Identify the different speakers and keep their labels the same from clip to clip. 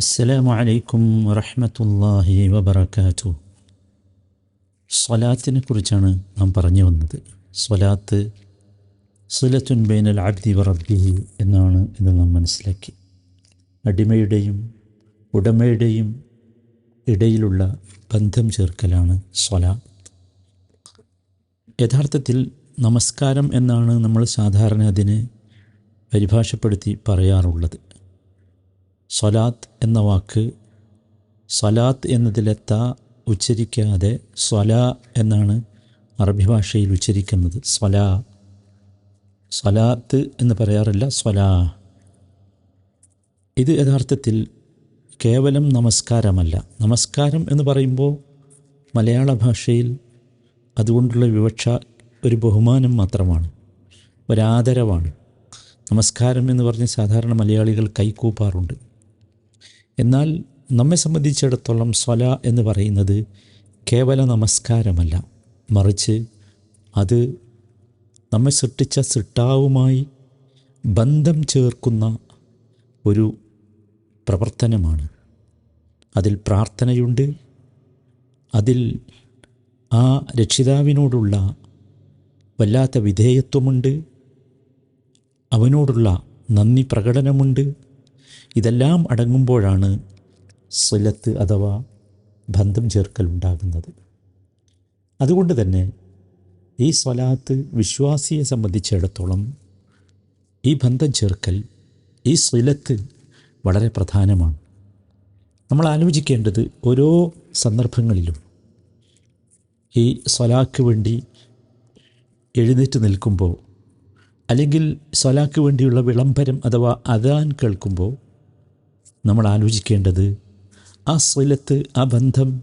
Speaker 1: അസ്സലാമു അലൈക്കും വറഹമത്തല്ലാഹി വബർക്കാത്തു സ്വലാത്തിനെ കുറിച്ചാണ് നാം പറഞ്ഞു വന്നത്. സ്വലാത്ത് സുലത്തുൻ ബൈനൽ അബ്ദി വറബ്ബിഹി എന്നാണ് ഇത് നാം മനസ്സിലാക്കി. അടിമയുടെയും ഉടമയുടെയും ഇടയിലുള്ള ബന്ധം ചേർക്കലാണ് സ്വലാ. യഥാർത്ഥത്തിൽ നമസ്കാരം എന്നാണ് നമ്മൾ സാധാരണ അതിനെ പരിഭാഷപ്പെടുത്തി പറയാറുള്ളത്. സ്വലാത്ത് എന്ന വാക്ക് സ്വലാത്ത് എന്നതിലെ ത ഉച്ചരിക്കാതെ സ്വല എന്നാണ് അറബി ഭാഷയിൽ ഉച്ചരിക്കുന്നത്. സ്വല. സ്വലാത്ത് എന്ന് പറയാറില്ല സ്വലാ. ഇത് യഥാർത്ഥത്തിൽ കേവലം നമസ്കാരമല്ല. നമസ്കാരം എന്ന് പറയുമ്പോൾ മലയാള ഭാഷയിൽ അതുകൊണ്ടുള്ള വിവക്ഷ ഒരു ബഹുമാനം മാത്രമാണ് ഒരാദരവാണ്. നമസ്കാരം എന്ന് പറഞ്ഞ് സാധാരണ മലയാളികൾ കൈകൂപ്പാറുണ്ട്. എന്നാൽ നമ്മെ സംബന്ധിച്ചിടത്തോളം സ്വല എന്ന് പറയുന്നത് കേവല നമസ്കാരമല്ല. മറിച്ച് അത് നമ്മെ സൃഷ്ടിച്ച സൃഷ്ടാവുമായി ബന്ധം ചേർക്കുന്ന ഒരു പ്രവർത്തനമാണ്. അതിൽ പ്രാർത്ഥനയുണ്ട്. അതിൽ ആ രക്ഷിതാവിനോടുള്ള വല്ലാത്ത വിധേയത്വമുണ്ട്. അവനോടുള്ള നന്ദി പ്രകടനമുണ്ട്. ഇതെല്ലാം അടങ്ങുമ്പോഴാണ് സ്വലത്ത് അഥവാ ബന്ധം ചേർക്കൽ ഉണ്ടാകുന്നത്. അതുകൊണ്ട് തന്നെ ഈ സ്വലാത്ത് വിശ്വാസിയെ സംബന്ധിച്ചിടത്തോളം ഈ ബന്ധം ചേർക്കൽ ഈ സ്വലത്ത് വളരെ പ്രധാനമാണ്. നമ്മൾ ആലോചിക്കേണ്ടത് ഓരോ സന്ദർഭങ്ങളിലും ഈ സ്വലാക്ക് വേണ്ടി എഴുന്നേറ്റ് നിൽക്കുമ്പോൾ അല്ലെങ്കിൽ സ്വലാക്ക് വേണ്ടിയുള്ള വിളംബരം അഥവാ അദാൻ കേൾക്കുമ്പോൾ നമ്മൾ ആലോചിക്കേണ്ടത് ആ സ്വലത്ത് ആ ബന്ധം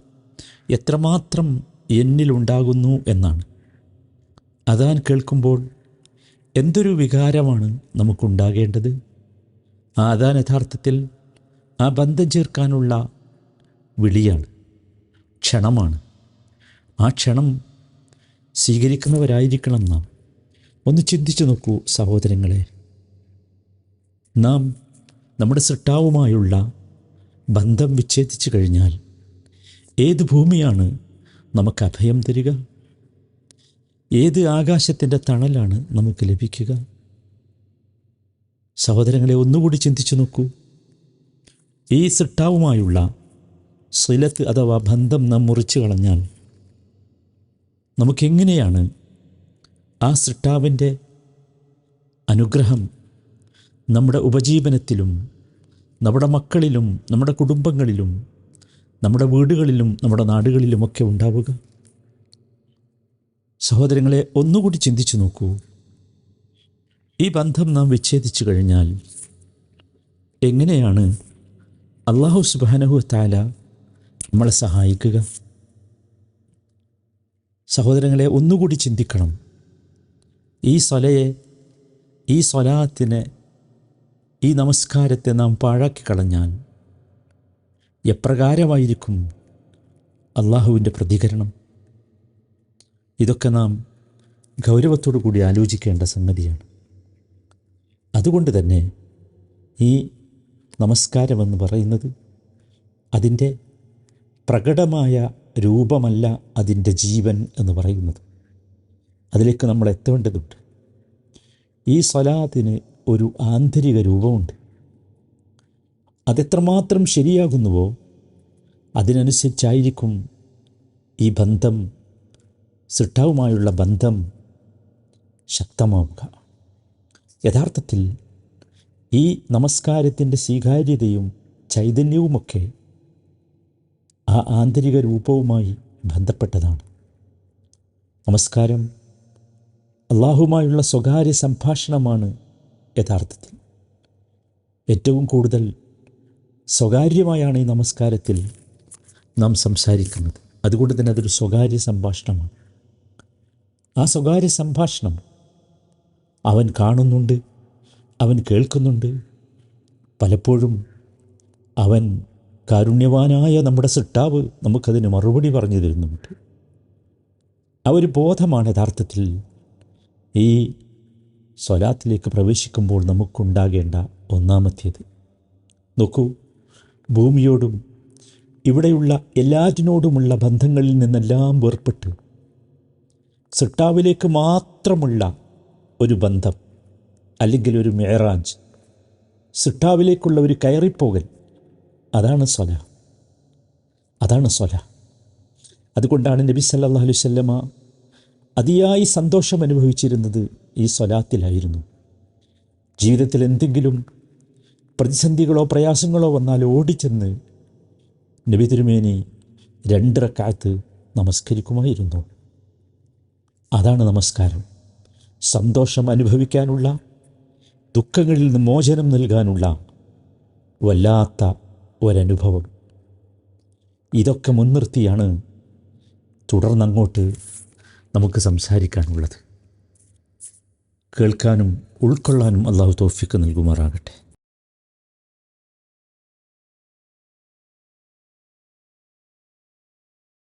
Speaker 1: എത്രമാത്രം എന്നിലുണ്ടാകുന്നു എന്നാണ്. അതാൻ കേൾക്കുമ്പോൾ എന്തൊരു വികാരമാണ് നമുക്കുണ്ടാകേണ്ടത്? ആ അതാൻ യഥാർത്ഥത്തിൽ ആ ബന്ധം ചേർക്കാനുള്ള വിളിയാണ് ക്ഷണമാണ്. ആ ക്ഷണം സ്വീകരിക്കുന്നവരായിരിക്കണം നാം. ഒന്ന് ചിന്തിച്ചു നോക്കൂ സഹോദരങ്ങളെ. നാം നമ്മുടെ സൃഷ്ടാവുമായുള്ള ബന്ധം വിച്ഛേദിച്ചു കഴിഞ്ഞാൽ ഏത് ഭൂമിയാണ് നമുക്ക് അഭയം തരിക? ഏത് ആകാശത്തിന്റെ തണലാണ് നമുക്ക് ലഭിക്കുക? സഹോദരങ്ങളെ ഒന്നുകൂടി ചിന്തിച്ചു നോക്കൂ. ഈ സൃഷ്ടാവുമായുള്ള സിലത്ത് അഥവാ ബന്ധം നാം മുറിച്ചു കളഞ്ഞാൽ നമുക്കെങ്ങനെയാണ് ആ സൃഷ്ടാവിന്റെ അനുഗ്രഹം നമ്മുടെ ഉപജീവനത്തിലും നമ്മുടെ മക്കളിലും നമ്മുടെ കുടുംബങ്ങളിലും നമ്മുടെ വീടുകളിലും നമ്മുടെ നാടുകളിലുമൊക്കെ ഉണ്ടാവുക. സഹോദരങ്ങളെ ഒന്നുകൂടി ചിന്തിച്ചു നോക്കൂ. ഈ ബന്ധം നാം വിച്ഛേദിച്ചു കഴിഞ്ഞാൽ എങ്ങനെയാണ് അള്ളാഹു സുബാനഹു താല നമ്മളെ സഹായിക്കുക? സഹോദരങ്ങളെ ഒന്നുകൂടി ചിന്തിക്കണം. ഈ സ്വലയെ ഈ സ്വലാത്തിനെ ഈ നമസ്കാരത്തെ നാം പാഴാക്കി കളഞ്ഞാൽ എപ്രകാരമായിരിക്കും അള്ളാഹുവിന്റെ പ്രതികരണം? ഇതൊക്കെ നാം ഗൗരവത്തോടു കൂടി ആലോചിക്കേണ്ട സംഗതിയാണ്. അതുകൊണ്ട് തന്നെ ഈ നമസ്കാരമെന്ന് പറയുന്നത് അതിന്റെ പ്രകടമായ രൂപമല്ല അതിന്റെ ജീവൻ എന്ന് പറയുന്നത്. അതിലേക്ക് നമ്മൾ എത്തേണ്ടതുണ്ട്. ഈ സ്വലാത്തിന് ഒരു ആന്തരിക രൂപമുണ്ട്. അതെത്രമാത്രം ശരിയാകുന്നുവോ അതിനനുസരിച്ചായിരിക്കും ഈ ബന്ധം സൃഷ്ടാവുമായുള്ള ബന്ധം ശക്തമാവുക. യഥാർത്ഥത്തിൽ ഈ നമസ്കാരത്തിന്റെ സ്വീകാര്യതയും ചൈതന്യവുമൊക്കെ ആ ആന്തരിക രൂപവുമായി ബന്ധപ്പെട്ടതാണ്. നമസ്കാരം അള്ളാഹുമായുള്ള സ്വകാര്യ സംഭാഷണമാണ് യഥാർത്ഥത്തിൽ. ഏറ്റവും കൂടുതൽ സ്വകാര്യമായാണ് ഈ നമസ്കാരത്തിൽ നാം സംസാരിക്കുന്നത്. അതുകൊണ്ട് തന്നെ അതൊരു സ്വകാര്യ സംഭാഷണമാണ്. ആ സ്വകാര്യ സംഭാഷണം അവൻ കാണുന്നുണ്ട് അവൻ കേൾക്കുന്നുണ്ട്. പലപ്പോഴും അവൻ കാരുണ്യവാനായ നമ്മുടെ സിട്ടാവ് നമുക്കതിന് മറുപടി പറഞ്ഞു തരുന്നുമുണ്ട്. ആ ഒരു ബോധമാണ് യഥാർത്ഥത്തിൽ ഈ സ്വലാത്തിലേക്ക് പ്രവേശിക്കുമ്പോൾ നമുക്കുണ്ടാകേണ്ട ഒന്നാമത്തേത്. നോക്കൂ ഭൂമിയോടും ഇവിടെയുള്ള എല്ലാറ്റിനോടുമുള്ള ബന്ധങ്ങളിൽ നിന്നെല്ലാം വേർപെട്ട്. സിട്ടാവിലേക്ക് മാത്രമുള്ള ഒരു ബന്ധം അല്ലെങ്കിൽ ഒരു മേറാജ്. സിട്ടാവിലേക്കുള്ള ഒരു കയറിപ്പോകൽ അതാണ് സ്വല. അതാണ് സ്വല. അതുകൊണ്ടാണ് നബി സല്ലാ അലൈഹി വസല്ലമ അതിയായി സന്തോഷം അനുഭവിച്ചിരുന്നത് ഈ സ്വലാത്തിലായിരുന്നു. ജീവിതത്തിൽ എന്തെങ്കിലും പ്രതിസന്ധികളോ പ്രയാസങ്ങളോ വന്നാൽ ഓടിച്ചെന്ന് നബി തിരുമേനി രണ്ടിറക്കാലത്ത് നമസ്കരിക്കുമായിരുന്നു. അതാണ് നമസ്കാരം. സന്തോഷം അനുഭവിക്കാനുള്ള ദുഃഖങ്ങളിൽ നിന്ന് മോചനം നൽകാനുള്ള വല്ലാത്ത ഒരനുഭവം. ഇതൊക്കെ മുൻനിർത്തിയാണ് തുടർന്നങ്ങോട്ട് നമുക്ക് സംസാരിക്കാനുള്ളത്. കേൾക്കാനും ഉൾക്കൊള്ളാനും അള്ളാഹു തോഫിക്ക് നൽകുമാറാകട്ടെ.